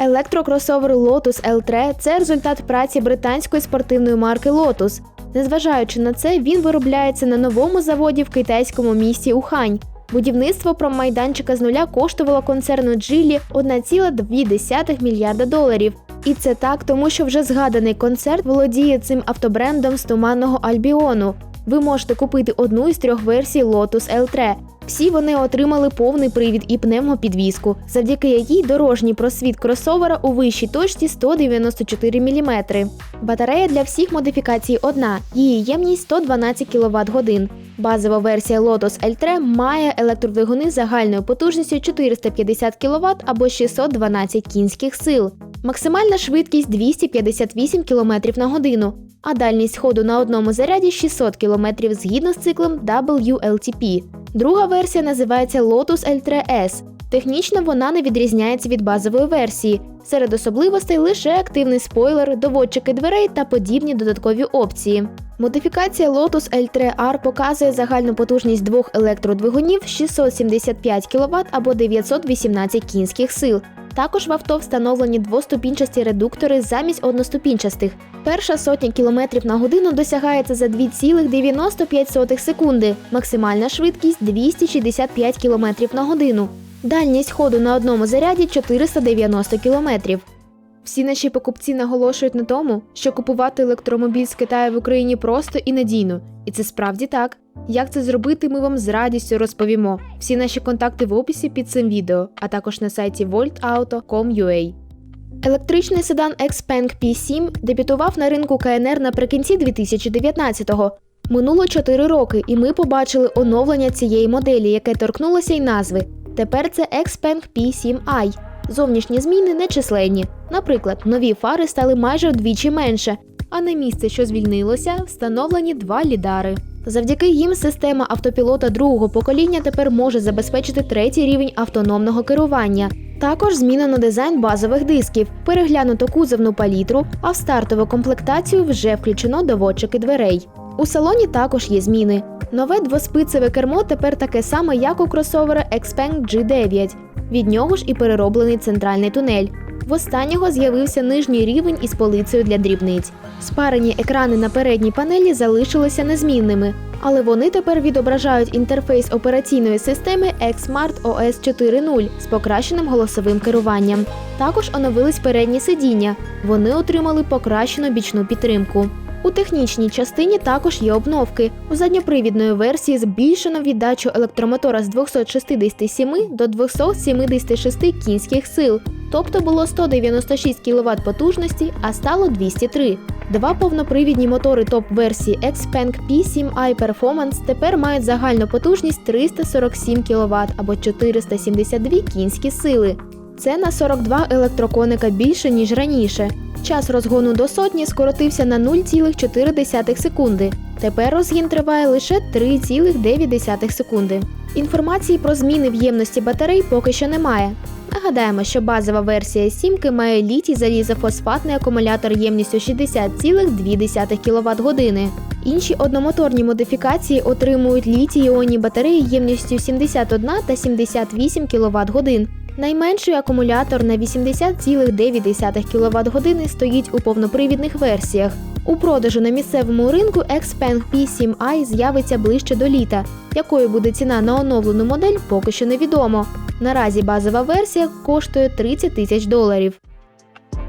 Електрокросовер Lotus L3 – це результат праці британської спортивної марки Lotus. Незважаючи на це, він виробляється на новому заводі в китайському місті Ухань. Будівництво промайданчика з нуля коштувало концерну Джилі 1,2 мільярда доларів. І це так, тому що вже згаданий концерт володіє цим автобрендом з туманного Альбіону. Ви можете купити одну із трьох версій Lotus L3. Всі вони отримали повний привід і пневмопідвізку, завдяки якій дорожній просвіт кросовера у вищій точці 194 мм. Батарея для всіх модифікацій одна, її ємність 112 кВт годин. Базова версія Lotus L3 має електродвигуни загальною потужністю 450 кВт або 612 кінських сил. Максимальна швидкість 258 км на годину, а дальність ходу на одному заряді 600 км згідно з циклом WLTP. Друга версія називається Lotus L3S. Технічно вона не відрізняється від базової версії. Серед особливостей лише активний спойлер, доводчики дверей та подібні додаткові опції. Модифікація Lotus L3R показує загальну потужність двох електродвигунів 675 кВт або 918 кінських сил. Також в авто встановлені двоступінчасті редуктори замість одноступінчастих. Перша сотня кілометрів на годину досягається за 2,95 секунди, максимальна швидкість 265 км на годину. Дальність ходу на одному заряді 490 км. Всі наші покупці наголошують на тому, що купувати електромобіль з Китаю в Україні просто і надійно, і це справді так. Як це зробити, ми вам з радістю розповімо. Всі наші контакти в описі під цим відео, а також на сайті voltauto.com.ua. Електричний седан Xpeng P7 дебютував на ринку КНР наприкінці 2019-го. Минуло 4 роки, і ми побачили оновлення цієї моделі, яке торкнулося й назви. Тепер це Xpeng P7i. Зовнішні зміни нечисленні. Наприклад, нові фари стали майже вдвічі менше, а на місце, що звільнилося, встановлені два лідари. Завдяки їм система автопілота другого покоління тепер може забезпечити третій рівень автономного керування. Також змінено дизайн базових дисків, переглянуто кузовну палітру, а в стартову комплектацію вже включено доводчики дверей. У салоні також є зміни. Нове двоспицеве кермо тепер таке саме, як у кросовера Xpeng G9. Від нього ж і перероблений центральний тунель. В останнього з'явився нижній рівень із полицею для дрібниць. Спарені екрани на передній панелі залишилися незмінними, але вони тепер відображають інтерфейс операційної системи XSmart OS 4.0 з покращеним голосовим керуванням. Також оновились передні сидіння. Вони отримали покращену бічну підтримку. У технічній частині також є обновки. У задньопривідної версії збільшено віддачу електромотора з 267 до 276 кінських сил, тобто було 196 кВт потужності, а стало 203. Два повнопривідні мотори топ-версії Xpeng P7i Performance тепер мають загальну потужність 347 кВт або 472 кінські сили. Це на 42 електроконика більше, ніж раніше. Час розгону до сотні скоротився на 0,4 секунди. Тепер розгін триває лише 3,9 секунди. Інформації про зміни в ємності батарей поки що немає. Нагадаємо, що базова версія сімки має літій залізофосфатний акумулятор ємністю 60,2 кВт години. Інші одномоторні модифікації отримують літій іонні батареї ємністю 71 та 78 кВт годин. Найменший акумулятор на 80,9 кВт години стоїть у повнопривідних версіях. У продажу на місцевому ринку Xpeng P7i з'явиться ближче до літа. Якою буде ціна на оновлену модель, поки що невідомо. Наразі базова версія коштує 30 тисяч доларів.